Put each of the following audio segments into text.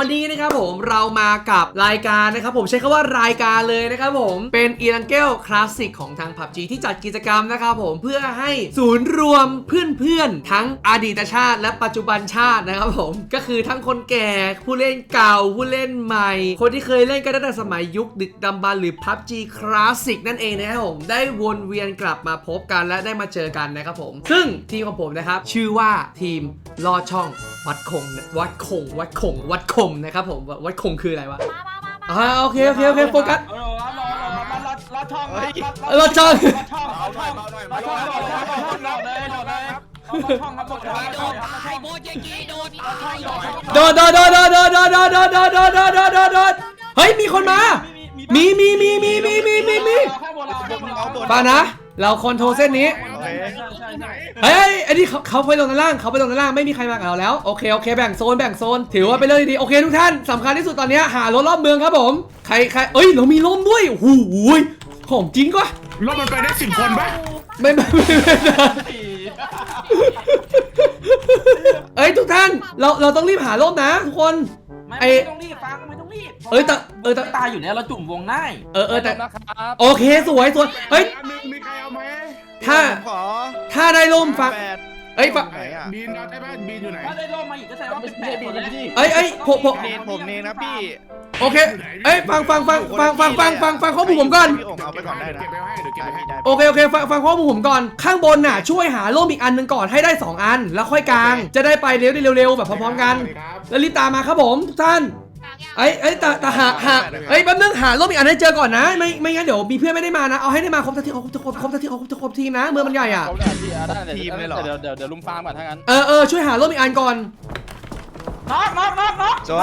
วันนี้นะครับผมเรามากับรายการนะครับผมใช้คำว่ารายการเลยนะครับผมเป็นอีลังเกลคลาสสิกของทาง PUBG ที่จัดกิจกรรมนะครับผมเพื่อให้ศูนย์รวมเพื่อนๆ ทั้งอดีตชาติ และปัจจุบันชาตินะครับผมก็คือทั้งคนแก่ผู้เล่นเก่าผู้เล่นใหม่ คนที่เคยเล่นกันตั้งแต่สมัยยุคดึกดำบรรพ์หรือ PUBG คลาสสิกนั่นเองนะครับผมได้วนเวียนกลับมาพบกันและได้มาเจอกันนะครับผม ซึ่งทีมของผมนะครับ ชื่อว่าทีมลอดช่อง วัดคงวัดคง วัดคง วัดคมนะครับผมวัดคงคืออะไรวะมามามามาอ่าโอเคโอเคโอเคโฟกัสเออรอรอรอรอรอรอช่องรอช่องรอช่องรอช่องรอช่องรอช่องรอช่องรอเลยรอเลยครับรอช่องครับรอช่องรอช่องรอช่องโบเจกีโดนรอช่องรอช่องโดดโดดโดดโดดโดดโดดโดดโดดโดดโดดโดดโดดโดดเฮ้ยมีคนมา มีมีมีมีมีมีมีมีข้างบนเราข้างบนเราฟังนะ เราคอนโทรลเส้นนี้ ใช่ใช่ใช่เฮ้ยไอ้นี่เขาเขาไปลงด้านล่างเขาไปลงด้านล่างไม่มีใครมากับเราแล้วโอเคโอเคแบ่งโซนแบ่งโซน ถือว่าเป็นเรื่องดีๆโอเคทุกท่านสำคัญที่สุดตอนเนี้ยหารถรอบเมืองครับผมใครใครเอ้ยเรามีร่มด้วยโอ้โหของจริงกว่ารถมันไปได้สิบคนปะไม่ไม่ไม่ไม่เอ้ยทุกท่านเราเราต้องรีบหาร่มนะทุกคนไม่ต้องรีบฟังไม่ต้องรีบเอ้ยแต่เออแต่ตายอยู่เนี่ยเราจุ่มวงได้เออเออแต่โอเคสวยสวยเฮ้ยอันหนึงมีใครเอาไหมถ้าขอ ถ้าได้ร่มฟังแปดเอ้ยฟังไหนอะบีนเอาได้ปะบีนอยู่ไหนถ้าได้ร่มมาอีกก็แสดงว่าเป็นแปดคนแล้วเอ้ยเอ้ยผมผมเนนผมเนนนะพี่โอเคเอ้ยฟังฟังฟังฟังฟังฟังฟังฟังข้อมูลผมก่อนพี่โองเอาไปก่อนได้นะเก็บไปให้เดี๋ยวเก็บได้ไปให้พี่ได้โอเคโอเคฟังฟังข้อมูลผมก่อน ข้างบนน่ะ ช่วยหาร่มอีกอันหนึ่งก่อนให้ได้ 2 อัน แล้วค่อยกาง จะได้ไปเร็วได้เร็วๆแบบพร้อมๆกันครับแล้วรีบตามมาครับผมทุกท่าน เอ้ยเอ้ยแต่แต่หาหาเอ้ยแป๊บนึงหาร่มอีกอันให้เจอก่อนนะ ไม่ไม่งั้นเดี๋ยวมีเพื่อนไม่ได้มานะเอาให้ได้มาครบทั้งทีมครบครบครบทั้งทีมครบครบทีมนะเมืองมันใหญ่อะเขาได้พี่อะได้ทีมเลยเหรอ เดี๋ยวเดี๋ยวเดี๋ยวลุมฟาร์มก่อนถ้างั้น เออเออช่วยหาร่มอีกอันก่อนน็อกน็อกน็อกน็อกสวย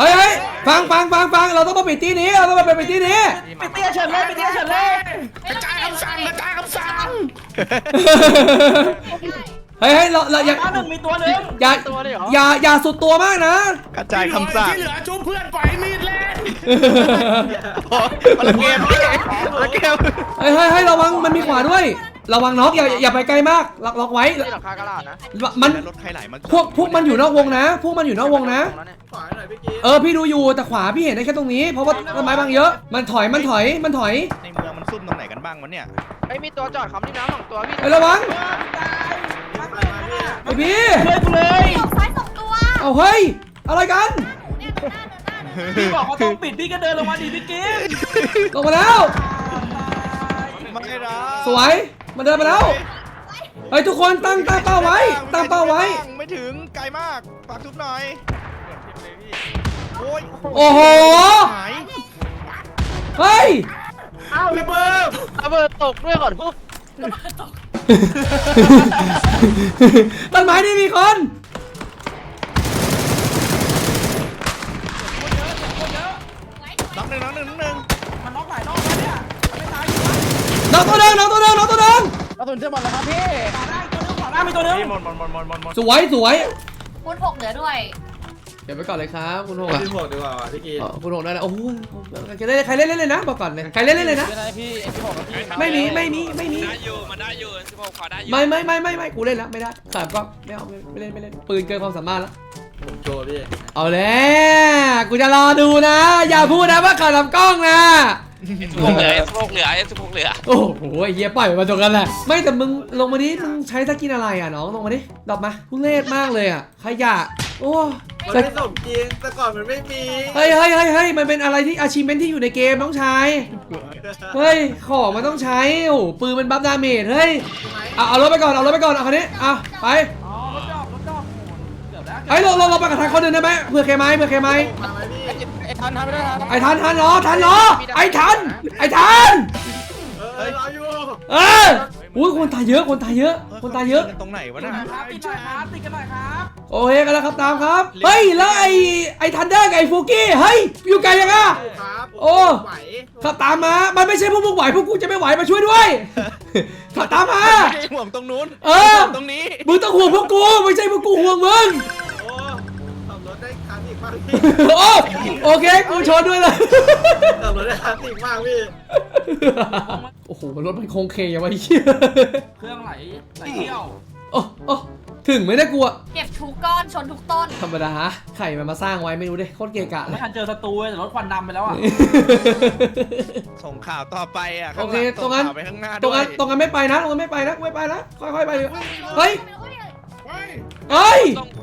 เฮ้ยเฮ้ยฟังฟังฟังฟังเราต้องมาปิดที่นี้เราต้องมาปิดที่นี้ ไปเตี้ยเฉินเลยไปเตี้ยเฉินเลย กระจายคำสั่งกระจายคำสั่ง เฮ้ยเฮ้ยเราเราอย่าหนึ่งมีตัวหนึ่งอย่าอย่าอย่าสุดตัวมากนะ กระจายคำสั่งที่เหลือชูเพื่อนปล่อยมีดเล่นโอ้พลังเกมพี่พลังเกมเฮ้ยเฮ้ยเฮ้ยระวังมันมีขวาด้วย ระวังน็อกอย่าอย่าไปไกลมากล็อกล็อกไว้ นี่หลังคากระดาษนะมันรถใครไหลมาพวกพวกมันอยู่นอกวงนะ พวกมันอยู่นอกวงนะ ขวาหน่อยพี่กิ๊เออพี่ดูอยู่แต่ขวาพี่เห็นได้แค่ตรงนี้เพราะว่าต้นไม้บางเยอะ มันถอยมันถอยมันถอยในเมืองมันซุ่มตรงไหนกันบ้างวะเนี่ยไอ้ยมีตัวจอดคำริมน้ำสองตัวพี่เฮ้ยระวัง ไอพี่เลยกูเลยตกซ้ายสองตัวเอาเฮ้ย อะไรกัน เนี่ยเดินหน้าเดินหน้าเดินหน้าพี่บอกว่าต้องปิดพี่ก็เดินลงมาดีพี่กิ๊ฟลงมาแล้ว ไม่นะสวย มันเดินมาแล้ว เฮ้ยทุกคนตั้งตั้งเป้าไว้ ตั้งเป้าไว้ ไม่ถึงไกลมากฝากทุบหน่อยโอ้ยโอ้โห หายเฮ้ยระเบิดระเบิดตกด้วยก่อนพวก ต้นไม้นี่มีคนน้องหนึ่งน้องหนึ่งน้องหนึ่งมันน็อกหลายรอบแล้วเนี่ยไม่ตายอยู่น้องตัวเดิมน้องตัวเดิมน้องตัวเดิมกระสุนเชื่อมหมดแล้วครับพี่ ขวาล่างตัวนึงขวาล่างมีตัวนึงหมดหมดหมดหมดหมดหมดสวยสวย คูณหกเหลือด้วย เก็บไว้ก่อนเลยครับคุณหกอะพี่หกดีกว่าพี่กิ๊อ๋อคุณหกได้แล้วโอ้โหใครเล่นใครเล่นเล่นเลยนะบอกก่อนเลยใครเล่นเล่นเลยนะไม่ได้พี่ไอ้พี่หกกับพี่ไม่มีไม่มีไม่มี ได้อยู่มันได้อยู่สิบหกขอได้อยู่ไม่ไม่ไม่ไม่ไม่กูเล่นแล้วไม่ได้สามก็ไม่เอาไม่ไม่เล่นไม่เล่นปืนเกินความสามารถแล้วโชว์พี่เอาแล้วกูจะรอดูนะ อย่าพูดนะว่าขาดลำกล้องนะ สิบหกเหลือสิบหกเหลือสิบหกเหลือโอ้โหไอ้เหี้ยปล่อยมันมาตรงกันแหละ ไม่แต่มึงลงมาดิมึงใช้สกินอะไรอะน้องลงมาดิดรอปมาทุเรศมากเลยอะขยะ โอ้ มันแต่ไม่สมจริงแต่ก่อนมันไม่มีเฮ้ยเฮ้ยเฮ้ยเฮ้ยมันเป็นอะไรที่อาชีพที่อยู่ในเกมน้องชายเฮ้ยของมันต้องใช้โอ้โหปืนมันบัฟดาเมจเฮ้ยเอาเอารถไปก่อนเอารถไปก่อนเอาคันนี้เอาไปอ๋อรถดอกรถดอกเกือบแล้วไอ้ยเราเราเราไปกับทางคนหนึ่งได้ไหมเผื่อเคไหมเผื่อเคไหมมาไหมพี่ไอ้ทันทันไม่ได้ทันไอ้ทันทันเหรอทันเหรอไอ้ทันไอ้ทันเออรออยู่เออ อุ้ยคนตายเยอะคนตายเยอะ คนตายเยอะกันตรงไหนวะติดน่ะหน่อยครับติดหน่อยครับติดกันหน่อยครับโอเคกันแล้วครับตามครับ เฮ้ยแล้วไอ้ไอ้ทันเดอร์กับไอ้ฟูกี้เฮ้ยอยู่ไกลยังอะครับโอ้ไหวขับตามมา มันไม่ใช่พวกมึงไหวพวกกูจะไม่ไหวมาช่วยด้วยขับตามมาไม่ใช่ห่วงตรงนู้นเออห่วงตรงนี้มึงต้องห่วงพวกกูไม่ใช่พวกกูห่วงมึง โอ้โอเคกูชนด้วยเลยขับรถได้คลาสสิกมากพี่โอ้โหรถมันโคงเคงอย่างวะไอ้เหี้ยเครื่องไหลไหลเที่ยวโอ้โอ้ถึงไหมเนี่ได้กูอะเก็บทุกก้อนชนทุกต้น ธรรมดาไข่มันมาสร้างไว้ไม่รู้ดิโคตรเกะกะเลไม่ยทันเจอศัตรูเลยแต่รถควันดำไปแล้วอะส่งข่าวต่อไปอะโอเคข้างหลัตรงนั้นส่ข่าวไปข้างหน้าตรงนั้นด้วยตรงนั้นไม่ไปนะตรงนั้นไม่ไปนะไม่ไปนะค่อยๆไปเลยเฮ้ยเฮ้ยเฮ้ย ต้องม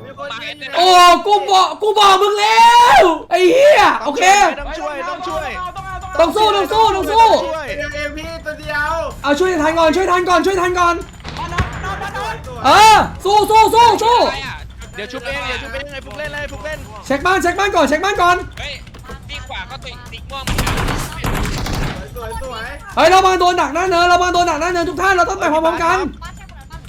โอ้ กูบอก กูบอกมึงแล้ว ไอ้เหี้ย โอเค ต้องช่วยต้องช่วย ต้องสู้ ต้องสู้ ต้องสู้ เอ็มเอ็มพี่ตัวเดียวเอาช่วยทันก่อน ช่วยทันก่อน ช่วยทันก่อน เออ สู้สู้สู้สู้ เดี๋ยวชุบเองเดี๋ยวชุบเองไอ้พวกเล่นเลยพวกเล่นเช็คบ้าน เช็คบ้านก่อน เช็คบ้านก่อน เฮ้ยีขวาก็ติติ๊ม่วงมันสวยสวยเฮ้ย เรามาโดนหนักหน้าเนิเรามาโดนหนักหน้าเนิทุกท่าน เราต้องไปพร้อมๆกัน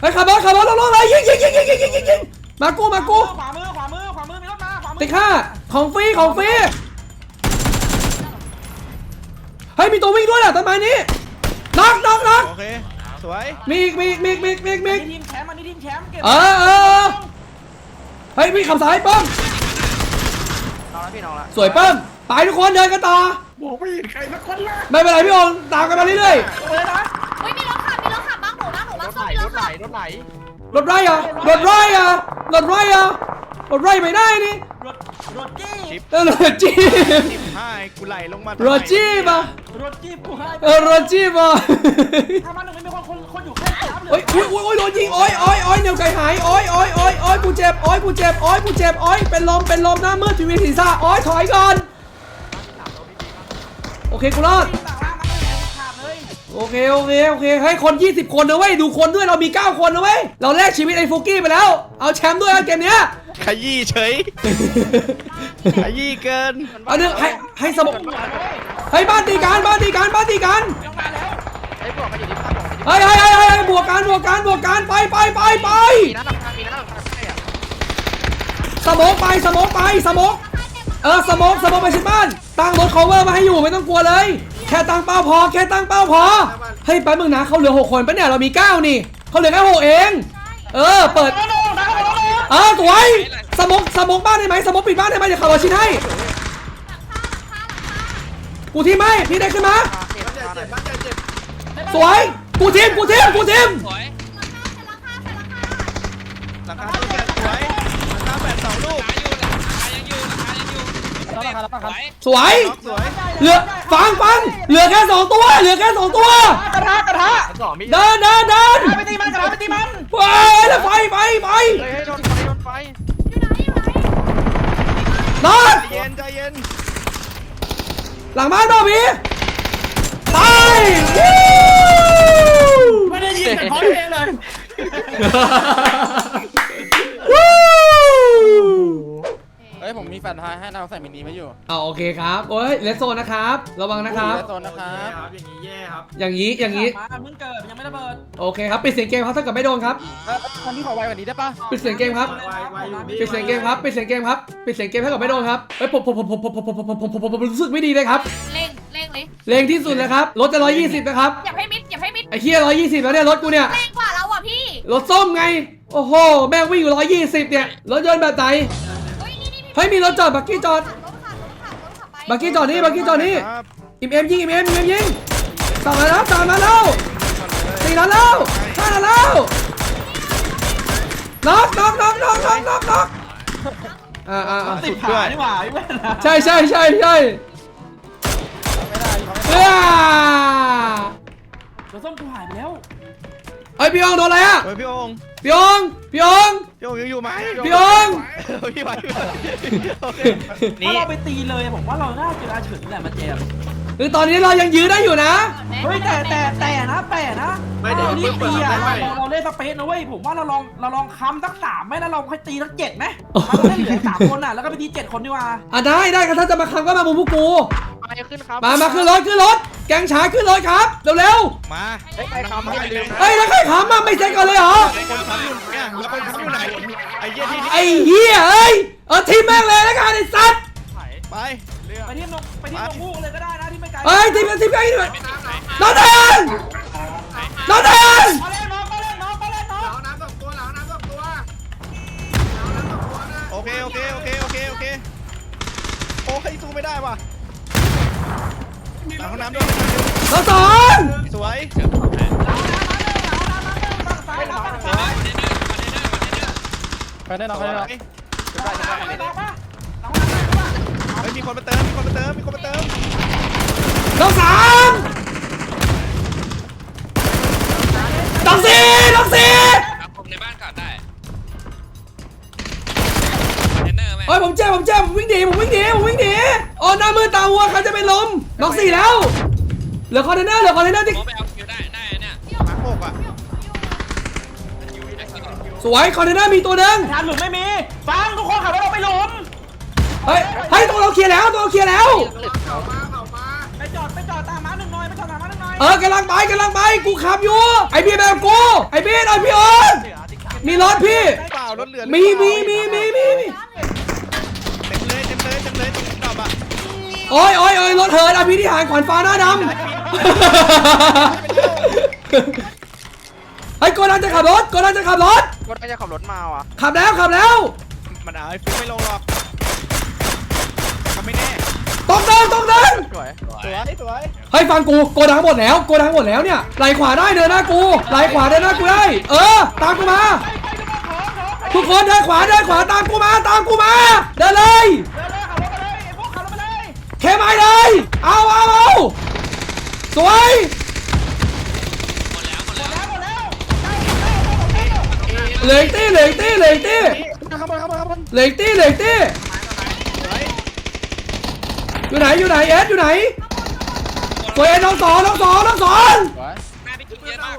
เฮ้ยขับรถขับรถเราล้งเลยยิงยิงยิงยิงยิงยิง มากูมากูขวามือขวามือขวามือมีรถมาขวามือติ๊กห้าของฟรีของฟรีเฮ้ยมีตัววิ่งด้วยอะต้นไม้นี้น็อกน็อกน็อกโอเคสวยมีอีกมีอีกมีอีกมีอีกมีอีกมีนี่อีกทีมแชมป์อันนี้ทีมแชมป์เก็บเออเออเออเฮ้ยวิ่งขับสายเปิ้มน้องแล้วพี่น้องละสวยเปิ้มไปทุกคนเดินกันต่อบอกไม่เห็นใครสักคนละไม่เป็นไรพี่องตามกันมาเรื่อยเลยนะเฮ้ยมีรถขับมีรถขับบ้างหนูบ้างหนูบ้างส้มมีรถขับรถไหล ๆรถไรอะรถไรอะรถไรอะรถไรไม่ได้นี่รถรถจี้เออรถจีบสิบห้ากูไหลลงมาทำไมรถจีบอะรถจี้กูให้เออรถจีบอะถ้ามันหนึ่งไม่มีคนคนคนอยู่แค่สามเหลืโอ้ยอุ้ยอุ้ยอุ้ยโดนยิงโอ้ยโอ้ยโอ้ยเหนียวไก่หายโอ้ยโอ้ยโอ้ยโอ้ยกูเจ็บโอ้ยกูเจ็บโอ้ยกูเจ็บโอ้ยเป็นลมเป็นลมหน้ามืดทีวีศีรษะโอ้ยถอยก่อนโอเคกูรอดต่ โอเคโอเคโอเคเฮ้ยคน 20 คนนะเว้ยดูคนด้วยเรามี 9 คนนะเว้ยเราแลกชีวิตไอ้ฟุกกี้ไปแล้ว เอาแชมป์ด้วยนะเกมเนี้ยขยี้เฉย ขยี้เกินเอาหนึ่งให้ให้สมบให้บ้านตีกันบ้านตีกันบ้านตีกันยังมาแล้วไอ้พวกมันอยู่ที่บ้านผมเฮ้ยเฮ้ยเฮ้ยเฮ้ยบวกกันบวกกันบวกกันไปไปไปไปมีน้ำหนักมีน้ำหนักใช่อะสโมกไปสโมกไปสโมกเออสโมกสโมกไปชิดบ้านตั้งรถ cover มาให้อยู่ไม่ต้องกลัวเลย แค่ตั้งเป้าพอ แค่ตั้งเป้าพอเฮ้ยแป๊บมึงนะเขาเหลือ6คนปะเนี่ยเรามี9นี่เขาเหลือแค่6เอง เออ เปิด เออสวยสโมกสโมกบ้านได้ไหมสโมกปิดบ้านได้ไหมเดี๋ยวขับรถชิ้นให้ กูทีมไหมพี่ได้ขึ้นมาเจ็บเจ็บบ้านเจ็บสวย กูทีมกูทีมกูทีม สวย หลังคา สวยสวยสวยเหลือฟังฟังเหลือแค่สองตัว เหลือแค่สองตัว กระทะกระทะสองมีเดินเดินเดินไปตีมันกระทะไปตีมันไปแล้วไฟไฟไฟเฮ้ยโดนไฟโดนไฟนอนใจเย็นใจเย็นหลังบ้านเปล่าพี่ตายวู้ไม่ได้ยินแต่พอยเองเลย วู้เฮ้ยผมมีแฟนทายให้เราใส่มินิมาอยู่เอาโอเคครับโอ้ยเลสโซนนะครับ ระวังนะครับ โซนนะครับอย่างนี้แย่ครับอย่างนี้อย่างนี้มาเพิ่งเกิดยังไม่ระเบิดโอเคครับปิดเสียงเกมครับถ้าเกิดไม่โดนครับคนที่ขอไวกว่านี้ได้ปะปิดเสียงเกมครับ ไวไวอยู่นี่ปิดเสียงเกมครับปิดเสียงเกมครับปิดเสียงเกมถ้าเกิดไม่โดนครับเฮ้ยผมผมผมผมผมผมผมผมผมผมผมรู้สึกไม่ดีเลยครับเร่งเร่งเลยเลงที่สุดเลยครับรถจะ120นะครับอย่าให้มิดอย่าให้มิดไอ้เคีย120แล้วเนี่ยรถกูเนี่ยเร่งกว่าเราอะพี่รถส้มไงโอ้โหแม่งวิ่งอยู่120เนี่ยรถยนต์แบบไหนเฮ้ยนี่นี่เฮ้ยมีรถจอดบักกี้จอด รถขับรถขับรถขับไปบักกี้จอดนี่บักกี้จอดนี่ครับอิมเอ็มยิงอิมเอ็มอิมเอ็มยิงสองนัดแล้วสามนัดแล้วสี่นัดแล้วห้านัดแล้วน็อกน็อกน็อกน็อกน็อกน็อกน็อกอ่าอ่าอ่าติดขาดีกว่าพี่แม่นะใช่ใช่ใช่ใช่เอ้ยรถส้มกูหายไปแล้ว เฮ้ยพี่องโดนอะไรอะเฮ้ยพี่องค์พี่องพี่อง พี่องค์ยังอยู่ไหมพี่องพี่ไหวพี่ไหวโอเคถ้าเราไปตีเลยผมว่าเราน่าเจออาเฉินแหละมาเจมคือตอนนี้เรายังยื้อได้อยู่นะ เฮ้ยแต่แต่แต่นะแต่นะไม่เดี๋ยวเรารีบตีอะไม่เราเราเล่นสเปซนะเว้ยผมว่าเราลองเราลองค้ำสักสามไหมแล้วเราค่อยตีสักเจ็ดไหมเราเล่นเหลือสามคนอะแล้วก็ไปตีเจ็ดคนดีกว่าอะได้ได้ครับถ้าจะมาคำก็มามุมพวกกูไปขึ้นครับมามาขึ้นรถขึ้นรถแกงฉายขึ้นรถครับเร็วมาเฮ้ยใครทำให้เร็วๆเฮ้ยแล้วใครขำมาไม่เซ็ตก่อนเลยเหรอคนทำอยู่เนี่ยแล้วคนทำอยู่ไหน ไอ้เหี้ยที่นี่ไอ้เหี้ยเอ้ยเออทีมแม่งเลยแล้วกันไอ้สัตว์ไป ไปที่นกไปที่นกฮูกเลยก็ได้นะที่ไม่ไกล ไอ้ทีมงานทีมงานทีมงานน้อง อร์แม่เฮ้ยผมเจ็บผมเจ็บผมวิ่งหนีผมวิ่งหนีผมวิ่งหนีโอ้หน้ามือตาวัวใครจะเป็นลมน้องสี่แล้วเหลือคอนเทนเนอร์เหลือคอนเทนเนอร์ที่ผมไปเอาคิวได้ได้เนี่ยมาโคกอะสวยคอนเทนเนอร์มีตัวหนึ่งทานหลุมไม่มีฟังทุกคนขับรถออกไปหลุมเฮ้ยเฮ้ยตัวเราเคลียร์แล้วตัวเราเคลียร์แล้วเข่ามาเข่ามาไปจอดไปจอดตามม้าหนึ่งหน่อยไปจอดตามม้าหนึ่งหน่อยเออกำลังไปกำลังไปกูขับอยู่ไอพี่แบบกูไอพี่หน่อยพี่เอิญมีรถพี่เปล่ารถเหลือมีมีมีมีมีมีเต็ม เลยเต็มเลยต็มเลยตรงกลับอะโอ้ยโอ้ยโอ้ยรถเหินอภินิหารขวัญฟ้าหน้าดำไอ้ยโกดังจะขับรถโกดังจะขับรถ ก็ได้จะขับรถมาว่ะ ขับแล้วขับแล้วมันเอาไอ้ฟิกไม่ลงหรอกเขาไม่แน่ตรงเดินตรงเดินสวย สวยสวยเฮ้ยฟังกูโกดังหมดแล้วโกดังหมดแล้วเนี่ยไหลขวาได้เดินหน้ากูไหลขวาเดินหน้ากูได้เออตามกูมา ทุกคนเดินขวาเดินขวาตามกูมาตามกูมาเดินเลย เคไม้เลย เอาเอาเอาสวย หมดแล้วหมดแล้วหมดแล้วเหลืออีกตี้เหลืออีกตี้เหลืออีกตี้ข้างบนข้างบนข้างบนเหลืออีกตี้เหลืออีกตี้อยู่ไหนอยู่ไหนเอสอยู่ไหนสวยเอสน้องสองน้องสองน้องสองสวยหน้าพี่จุ๊บเยอะมาก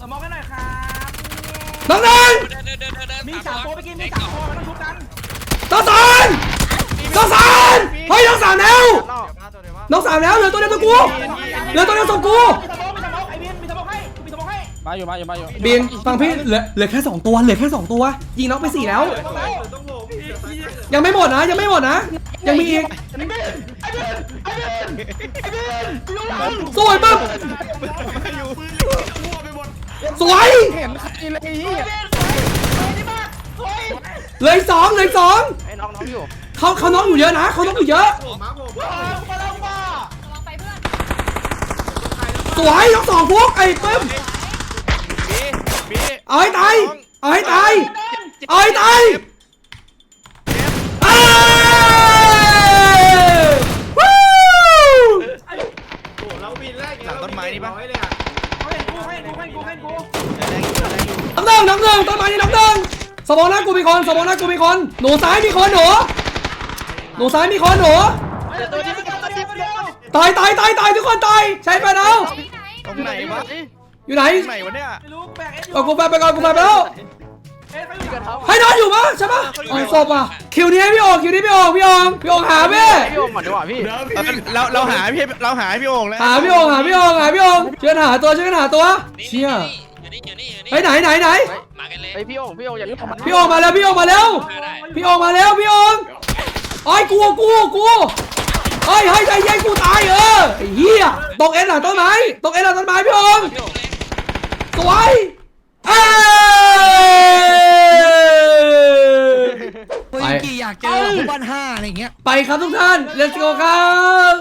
สมองกันหน่อยครับน้องหนึ่งเดินเดินเดินเดินมีสามตัวไปกินมีสามตัวไม่ต้องชุบกัน น้องสองน้องสามเฮ้ยน้องสามแล้วนอกน้องสามแล้วเหลือตัวเดียวตัวกูเหลือตัวเดียวสองกูมีสมองมีสมองไอ้บินมีสมองให้มีสมองให้มาอยู่มาอยู่มาอยู่บินฟังพี่เหลือเหลือแค่สองตัวเหลือแค่สองตัว ยิงน็อกไปสี่แล้วต้องโหมยังไม่หมดนะ ยังไม่หมดนะ ยังมีอีกไอ้บินไอ้บินไอ้บินไอ้บินอยู่หลังสวยปั๊บอยู่มั่วไปหมดสวยเห็นใครเลยไอ้ เหี้ยเหลืออีกสองเหลืออีกสองไอ้น้องน้องอยู่เขาเขาน้องอยู่เยอะนะเขาน้องอยู่เยอะ ผมมาผมว้าวมาแล้วมาระวังไปเพื่อนสวยยกสองพวกไอ้ปึ้มบีบีเอาให้ตายเอาให้ตายเอาให้ตายเอ้ยวู้โอ้เราบินแรกร้อยเลยอะเขาเห็นกูเขาเห็นกูเขาเห็นกูเขาเห็นกูแรงอยู่แรงอยู่น้ำหนึ่งน้ำหนึ่งต้นไม้นี่น้ำหนึ่ง สมองหน้ากูมีคนสมองหน้ากูมีคนหนูซ้ายมีคนหนูหนูซ้ายมีคนหนูตัวนี้มันตัวนี้มันเดียวตายตายตายตายทุกคนตายใช้ไปแล้วที่ไหนตรงไหนวะอยู่ไหนไหนวะเนี่ยไม่รู้แบกเอสอยู่เอากูไปไปก่อนกูไปไปแล้วให้นอนอยู่ปะใช่ปะโอ้ศพอะคิวนี้ให้พี่โอ่งคิวนี้พี่โอ่งพี่โอ่งพี่โอ่งหาพี่พี่โอมก่อนดีกว่าพี่เราเราหาพี่เราหาพี่โอ่งแล้วหาพี่โอ่งหาพี่โอ่งหาพี่โอ่งช่วยกันหาตัวเช่วยกันหาตัวเชี่ย ฮ้ยไหนไหนไหนมากันเลยไอ้พี่โอมพี่โอมอย่าลืมพี่โอ่งมาแล้วพี่โอ่งมาแล้วมาได้พี่โอ่งมาแล้วพี่โอ่งโอ้ยกูกูกูเฮ้ยเฮ้ยใจเย็นกูตายเออไอ้เหี้ยตกเอ็นหลังต้นไม้ตกเอ็นหลังต้นไม้พี่โอ่งพี่โอ่งเล็กสวยเอ้ คุยกี่อยากเจอผู้บ้านห้าอะไรอย่างเงี้ยไปครับทุกท่าน let's go ครับ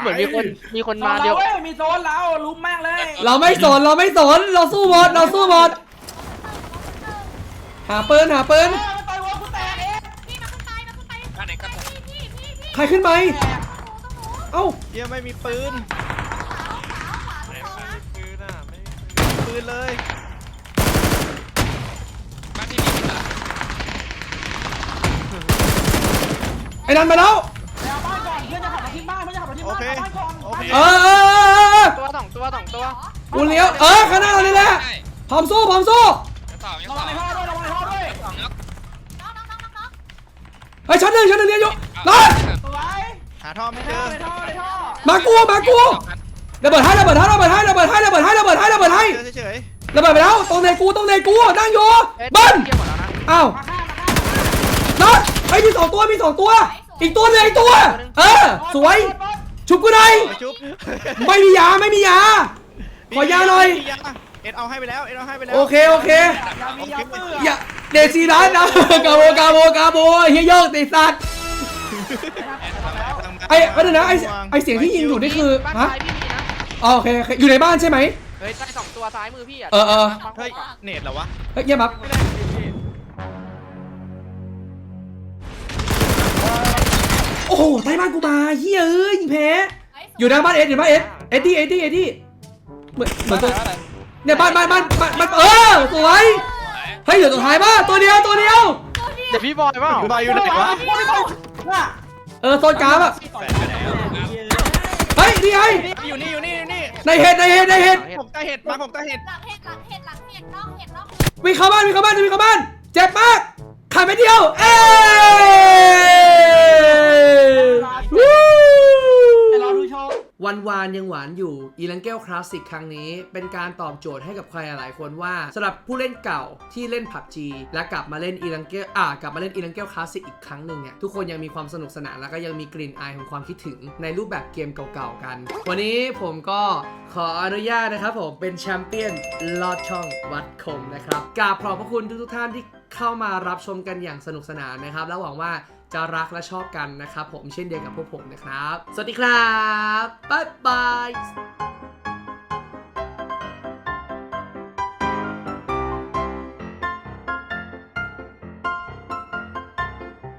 เหมือนมีคนมีคนโซมานเดีเรายวเว้ยมีโซนเราลุมแม่งเลยเราไม่สนเราไม่สนเราสู้หมดเราสู้หมดหาปืนหาปืนเออมันต่อยหัวกูแตกเองพี่มาขึ้นไปมาขึ้นไปบ้านไหนกันพี่พี่พี่พี่ใครขึ้นไปเอ้าเฮียไม่มีปืนปืนเลย บ้านที่นี่เหรอ ไอ้นันมาแล้ว ไปเอาบ้านก่อนเพื่อนจะขับมาทิ้งบ้านเพื่อนจะขับมาทิ้งโอบ้านเคเอาบ้านก่อนโอเค เออเออเออเออตัวสองตัวสองตัวกูเลี้ยวเออข้างหน้าเรานี่แหละใช่พร้อมสู้พร้อมสู้ยังสองยังระสวัองงในท่อด้วยระวังในท่อด้วยสองแล้วน้องน้องน้องน้องไอ้ยชั้นหนึ่งชั้นหนึ่งเรียนอยู่นั่นสวยหาท่อไม่ในเจท่ออในท่อในท่อมากูมากูระเบิดให้ระเบิดให้ระเบิดให้ระเบิดให้ระเบิดให้ระเบิดให้ระเบิดให้เจอเฉยระเบิดไปแล้วตรงในกูตรงในกูนั่งอยู่เบิ้ลเทียบหมดแล้วนะอ้าวมาฆ่ามาฆ่านัด ไอ้ยมีสองตัวมีสองตัว อีกตัวหนึงอีกตัว เออ สวย ชุบกูหน่อยไปจุ๊บไม่มียาไม่มียา ขอยาหน่อยมียาเอ็ดเอาให้ไปแล้ว เอ็ดเอาให้ไปแล้วโอเคโอเคยามียาเปื้ออย่าเดซีรัสนะ กาโบกาโบกาโบเฮียโยกติดสัตว์ไอ้ก็เดี๋ยวนะไอ้ไอ้เสียงที่ยิงอยู่นี่คือบ้านฮะซ้ายพี่มีนะ อ๋อโอเคโอเคอยู่ในบ้านใช่ไหมเอฮ้ยได้สองตัวซ้ายมือพี่อะเออเออ เฮ้ย เนตเหรอวะ เฮ้ยเยี่ยมครับ โอ้โหใต้บ้านกูมาเฮียเอ้ยยิงแพ้อยู่หน้าบ้านเอ็ดอยู่หน้าบ้านเอ็ดเอ็ดดี้เอ็ดดี้เอ็ดดี้เหมือนเหมือนตัวเนี่ยบ้านบ้านบ้านบ้านบ้านเออสวยเฮ้ยเหลือตัวท้ายป่ะตัวเดียวตัวเดียวเดี๋ยวพี่บอยเปล่าบอยอยู่ไหนวะว่าเออโซนกลางอะต่อยเฮ้ยนี่ไงอยู่นี่อยู่นี่อยู่นี่ในเห็ดในเห็ดในเห็ดผมตาเห็ดมาผมตาเห็ดหลังเห็ดหลังเห็ดหลังเห็ดน้องเห็ดน้องวิ่งเข้าบ้านวิ่งเข้าบ้านวิ่งเข้าบ้านเจ็บมาก ขาดไปเดียว เอ้ยวู้รอดูโชว์วันวานยังหวานอยู่อีลังเกลคลาสสิกครั้งนี้ เป็นการตอบโจทย์ให้กับใครหลายคนว่าสำหรับผู้เล่นเก่าที่เล่น PUBG และกลับมาเล่นอีลังเกลอ่ากลับมาเล่นอีลังเกลคลาสสิกอีกครั้งหนึ่งเนี่ยทุกคนยังมีความสนุกสนานแล้วก็ยังมีกลิ่นอายของความคิดถึงในรูปแบบเกมเก่าๆกัน วันนี้ผมก็ขออนุญาตนะครับผมเป็นแชมเปี้ยนลอดช่องวัดคมนะครับกราบขอบพระคุณทุกๆท่านที่ เข้ามารับชมกันอย่างสนุกสนานนะครับ แล้วหวังว่าจะรักและชอบกันนะครับ ผมเช่นเดียวกับพวกผมนะครับ สวัสดีครับบ๊ายบาย